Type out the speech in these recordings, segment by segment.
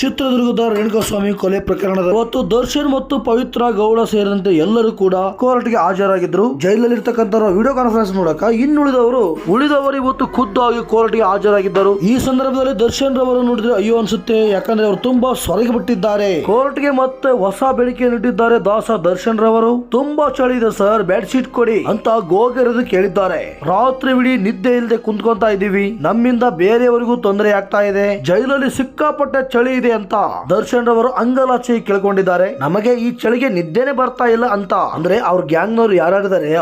ಚಿತ್ರದುರ್ಗದ ರೇಣುಕಾಸ್ವಾಮಿ ಕೊಲೆ ಪ್ರಕರಣದ ಇವತ್ತು ದರ್ಶನ್ ಮತ್ತು ಪವಿತ್ರ ಗೌಡ ಸೇರಿದಂತೆ ಎಲ್ಲರೂ ಕೂಡ ಕೋರ್ಟ್ಗೆ ಹಾಜರಾಗಿದ್ರು ಜೈಲಲ್ಲಿ ವಿಡಿಯೋ ಕಾನ್ಫರೆನ್ಸ್ ಮೂಲಕ ಇನ್ನುಳಿದವರು ಉಳಿದವರು ಇವತ್ತು ಖುದ್ದಾಗಿ ಕೋರ್ಟ್ಗೆ ಹಾಜರಾಗಿದ್ದರು. ಈ ಸಂದರ್ಭದಲ್ಲಿ ದರ್ಶನ್ ರವರು ನೋಡಿದ್ರೆ ಅಯ್ಯೋ ಅನ್ಸುತ್ತೆ, ಯಾಕಂದ್ರೆ ಅವರು ತುಂಬಾ ಸೊರಗಿ ಬಿಟ್ಟಿದ್ದಾರೆ. ಕೋರ್ಟ್ಗೆ ಮತ್ತೆ ಹೊಸ ಬೇಡಿಕೆಯನ್ನು ಇಟ್ಟಿದ್ದಾರೆ ದಾಸ ದರ್ಶನ್ ರವರು. ತುಂಬಾ ಚಳಿ ಇದೆ ಸರ್ ಬೆಡ್ ಶೀಟ್ ಕೊಡಿ ಅಂತ ಗೋಗರದು ಕೇಳಿದ್ದಾರೆ. ರಾತ್ರಿ ಬಿಡಿ ನಿದ್ದೆ ಇಲ್ಲದೆ ಕುಂತ್ಕೊಂತ ಇದೀವಿ ನಮ್ಮಿಂದ ಬೇರೆಯವರಿಗೂ ತೊಂದರೆ ಆಗ್ತಾ ಇದೆ. ಜೈಲಲ್ಲಿ ಸಿಕ್ಕಾಪಟ್ಟೆ ಚಳಿ ಇದೆ. ಅಂತ? ದರ್ಶನ್ ರವರು ಅಂಗಲಾಚಿ ಕೇಳ್ಕೊಂಡಿದ್ದಾರೆ. ನಮಗೆ ಈ ಚಳಿಗೆ ನಿದ್ದೆನೆ ಬರ್ತಾ ಇಲ್ಲ ಅಂತ. ಅಂದ್ರೆ ಅವ್ರ ಗ್ಯಾಂಗ್ ನವರು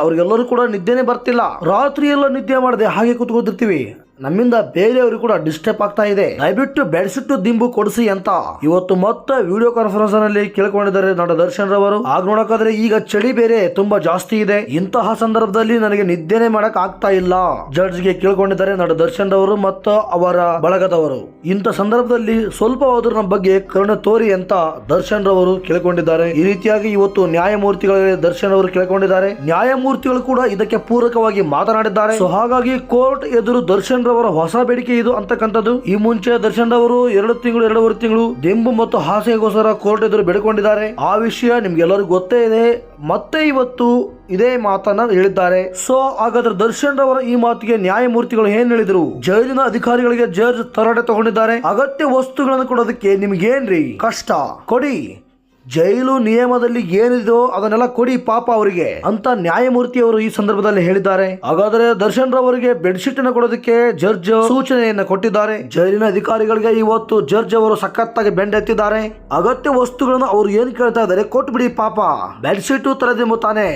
ಅವ್ರಿಗೆಲ್ಲರೂ ಕೂಡ ನಿದ್ದೆನೆ ಬರ್ತಿಲ್ಲ. ರಾತ್ರಿ ಎಲ್ಲ ನಿದ್ದೆ ಮಾಡದೆ ಹಾಗೆ ಕುತ್ಕೊಂಡಿರ್ತೀವಿ. ನಮ್ಮಿಂದ ಬೇರೆಯವರು ಕೂಡ ಡಿಸ್ಟರ್ಬ್ ಆಗ್ತಾ ಇದೆ. ದಯವಿಟ್ಟು ಬೆಳೆಸಿಟ್ಟು ದಿಂಬು ಕೊಡಿಸಿ ಅಂತ. ಇವತ್ತು ಮತ್ತೆ ವಿಡಿಯೋ ಕಾನ್ಫರೆನ್ಸ್ನಲ್ಲಿ ಕೇಳ್ಕೊಂಡಿದ್ದಾರೆ ನಟ ದರ್ಶನ್ ರವರು. ಆಗ ನೋಡಕಾದ್ರೆ ಈಗ ಚಳಿ ಬೇರೆ ತುಂಬಾ ಜಾಸ್ತಿ ಇದೆ. ಇಂತಹ ಸಂದರ್ಭದಲ್ಲಿ ನನಗೆ ನಿದ್ದೆನೆ ಮಾಡಕ್ ಆಗ್ತಾ ಇಲ್ಲ. ಜಡ್ಜ್ಗೆ ಕೇಳ್ಕೊಂಡಿದ್ದಾರೆ ನಟ ದರ್ಶನ್ ರವರು ಮತ್ತು ಅವರ ಬಳಗದವರು. ಇಂಥ ಸಂದರ್ಭದಲ್ಲಿ ಸ್ವಲ್ಪ ನಮ್ಮ ಬಗ್ಗೆ ಕರುಣೆ ತೋರಿ ಅಂತ ದರ್ಶನ್ ರವರು ಕೇಳ್ಕೊಂಡಿದ್ದಾರೆ. ಈ ರೀತಿಯಾಗಿ ಇವತ್ತು ನ್ಯಾಯಮೂರ್ತಿಗಳಿಗೆ ದರ್ಶನ್ ಅವರು ಕೇಳ್ಕೊಂಡಿದ್ದಾರೆ. ನ್ಯಾಯಮೂರ್ತಿಗಳು ಕೂಡ ಇದಕ್ಕೆ ಪೂರಕವಾಗಿ ಮಾತನಾಡಿದ್ದಾರೆ. ಸೊ ಹಾಗಾಗಿ ಕೋರ್ಟ್ ಎದುರು ದರ್ಶನ್ ರವರ ಹೊಸ ಬೇಡಿಕೆ ಇದು ಅಂತಕ್ಕಂಥದ್ದು. ಈ ಮುಂಚೆ ದರ್ಶನ್ ರವರು ಎರಡು ತಿಂಗಳು, ಎರಡೂವರೆ ತಿಂಗಳು ದಿಂಬು ಮತ್ತು ಹಾಸಿಗೆಗೋಸ್ಕರ ಕೋರ್ಟ್ ಎದುರು ಬೇಡಿಕೊಂಡಿದ್ದಾರೆ. ಆ ವಿಷಯ ನಿಮ್ಗೆಲ್ಲರಿಗೂ ಗೊತ್ತೇ ಇದೆ. ಮತ್ತೆ ಇವತ್ತು ಇದೇ ಮಾತನ್ನ ಹೇಳಿದ್ದಾರೆ. ಸೊ ಹಾಗಾದ್ರೆ ದರ್ಶನ್ ರವರ ಈ ಮಾತಿಗೆ ನ್ಯಾಯಮೂರ್ತಿಗಳು ಏನ್ ಹೇಳಿದ್ರು? ಜೈಲಿನ ಅಧಿಕಾರಿಗಳಿಗೆ ಜಡ್ಜ್ ತರಾಟೆ ತಗೊಂಡಿದ್ದಾರೆ. ಅಗತ್ಯ ವಸ್ತುಗಳನ್ನು ಕೊಡೋದಕ್ಕೆ ನಿಮ್ಗೇನ್ರಿ? ಕಷ್ಟ. ಕೊಡಿ. ಜೈಲು ನಿಯಮದಲ್ಲಿ ಏನಿದೆಯೋ ಅದನ್ನೆಲ್ಲ ಕೊಡಿ ಪಾಪ ಅವರಿಗೆ ಅಂತ ನ್ಯಾಯಮೂರ್ತಿ ಅವರು ಈ ಸಂದರ್ಭದಲ್ಲಿ ಹೇಳಿದ್ದಾರೆ. ಹಾಗಾದ್ರೆ ದರ್ಶನ್ ರವರಿಗೆ ಬೆಡ್ಶೀಟ್ ಅನ್ನು ಕೊಡೋದಕ್ಕೆ ಜಡ್ಜ್ ಸೂಚನೆಯನ್ನ ಕೊಟ್ಟಿದ್ದಾರೆ. ಜೈಲಿನ ಅಧಿಕಾರಿಗಳಿಗೆ ಇವತ್ತು ಜಡ್ಜ್ ಅವರು ಸಖತ್ತಾಗಿ ಬೆಂಡೆತ್ತಿದ್ದಾರೆ. ಅಗತ್ಯ ವಸ್ತುಗಳನ್ನು ಅವರು ಏನ್ ಕೇಳ್ತಾ ಇದ್ದಾರೆ ಕೊಟ್ಬಿಡಿ ಪಾಪ. ಬೆಡ್ಶೀಟ್ ತರದಿಂಬು ತಾನೆ.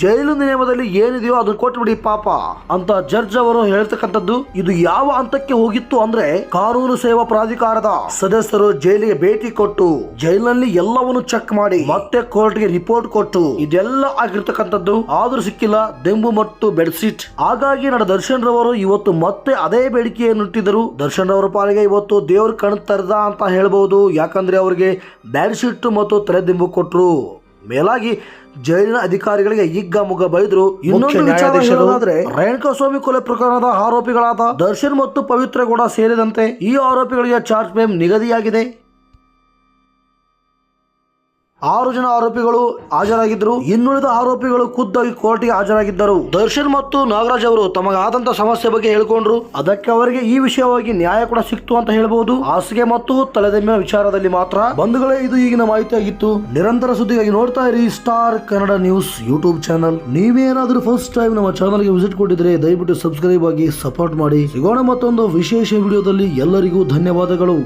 ಜೈಲು ನಿಯಮದಲ್ಲಿ ಏನಿದೆಯೋ ಅದನ್ನು ಕೊಟ್ಬಿಡಿ ಪಾಪ ಅಂತ ಜಡ್ಜ್ ಅವರು ಹೇಳ್ತಕ್ಕಂಥದ್ದು, ಇದು ಯಾವ ಹಂತಕ್ಕೆ ಹೋಗಿತ್ತು ಅಂದ್ರೆ ಕಾನೂನು ಸೇವಾ ಪ್ರಾಧಿಕಾರದ ಸದಸ್ಯರು ಜೈಲಿಗೆ ಭೇಟಿ ಕೊಟ್ಟು, ಜೈಲಿನಲ್ಲಿ ಎಲ್ಲವನ್ನು ಚೆಕ್ ಮಾಡಿ, ಮತ್ತೆ ಕೋರ್ಟ್ಗೆ ರಿಪೋರ್ಟ್ ಕೊಟ್ಟು, ಇದೆಲ್ಲ ಆಗಿರ್ತಕ್ಕಂಥದ್ದು ಆದ್ರೂ ಸಿಕ್ಕಿಲ್ಲ, ದೆಂಬು ಮತ್ತು ಬೆಡ್ಶೀಟ್. ಹಾಗಾಗಿ ನಡ ದರ್ಶನ್ ರವರು ಇವತ್ತು ಮತ್ತೆ ಅದೇ ಬೇಡಿಕೆಯನ್ನು ಇಟ್ಟಿದ್ದರು. ದರ್ಶನ್ ರವರ ಪಾಲಿಗೆ ಇವತ್ತು ದೇವರು ಕಣ್ ತರದ ಅಂತ ಹೇಳಬಹುದು ಯಾಕಂದ್ರೆ ಅವರಿಗೆ ಬೆಡ್ಶೀಟ್ ಮತ್ತು ತಲೆದಿಂಬು ಕೊಟ್ರು. ಮೇಲಾಗಿ ಜೈಲಿನ ಅಧಿಕಾರಿಗಳಿಗೆ ಈಗ ಮುಗ್ಗ ಬೈದ್ರು ಇನ್ನೊಂದು ವಿಚಾರ ಹೇಳೋದಾದ್ರೆ ರೇಣುಕಾಸ್ವಾಮಿ ಕೊಲೆ ಪ್ರಕರಣದ ಆರೋಪಿಗಳಾದ ದರ್ಶನ್ ಮತ್ತು ಪವಿತ್ರ ಗೌಡ ಸೇರಿದಂತೆ ಈ ಆರೋಪಿಗಳಿಗೆ ಚಾರ್ಜ್ ಫ್ರೇಮ್ ನಿಗದಿಯಾಗಿದೆ. ಆರು ಜನ ಆರೋಪಿಗಳು ಹಾಜರಾಗಿದ್ದರು. ಇನ್ನುಳಿದ ಆರೋಪಿಗಳು ಖುದ್ದಾಗಿ ಕೋರ್ಟ್ಗೆ ಹಾಜರಾಗಿದ್ದರು. ದರ್ಶನ್ ಮತ್ತು ನಾಗರಾಜ್ ಅವರು ತಮಗಾದಂತ ಸಮಸ್ಯೆ ಬಗ್ಗೆ ಹೇಳಿಕೊಂಡ್ರು. ಅದಕ್ಕೆ ಅವರಿಗೆ ಈ ವಿಷಯವಾಗಿ ನ್ಯಾಯ ಕೂಡ ಸಿಕ್ತು ಅಂತ ಹೇಳಬಹುದು ಹಾಸಿಗೆ ಮತ್ತು ತಲೆದೆಮ್ಮಿನ ವಿಚಾರದಲ್ಲಿ ಮಾತ್ರ. ಬಂಧುಗಳೇ, ಇದು ಈಗಿನ ಮಾಹಿತಿ ಆಗಿತ್ತು. ನಿರಂತರ ಸುದ್ದಿಗಾಗಿ ನೋಡ್ತಾ ಇರಿ star Kannada news YouTube channel ನೀವೇನಾದ್ರೂ ಫಸ್ಟ್ ಟೈಮ್ ನಮ್ಮ ಚಾನಲ್ಗೆ ವಿಸಿಟ್ ಕೊಟ್ಟಿದ್ರೆ ದಯವಿಟ್ಟು ಸಬ್ಸ್ಕ್ರೈಬ್ ಆಗಿ ಸಪೋರ್ಟ್ ಮಾಡಿ. ಸಿಗೋಣ ಮತ್ತೊಂದು ವಿಶೇಷ ವಿಡಿಯೋದಲ್ಲಿ ಎಲ್ಲರಿಗೂ ಧನ್ಯವಾದಗಳು.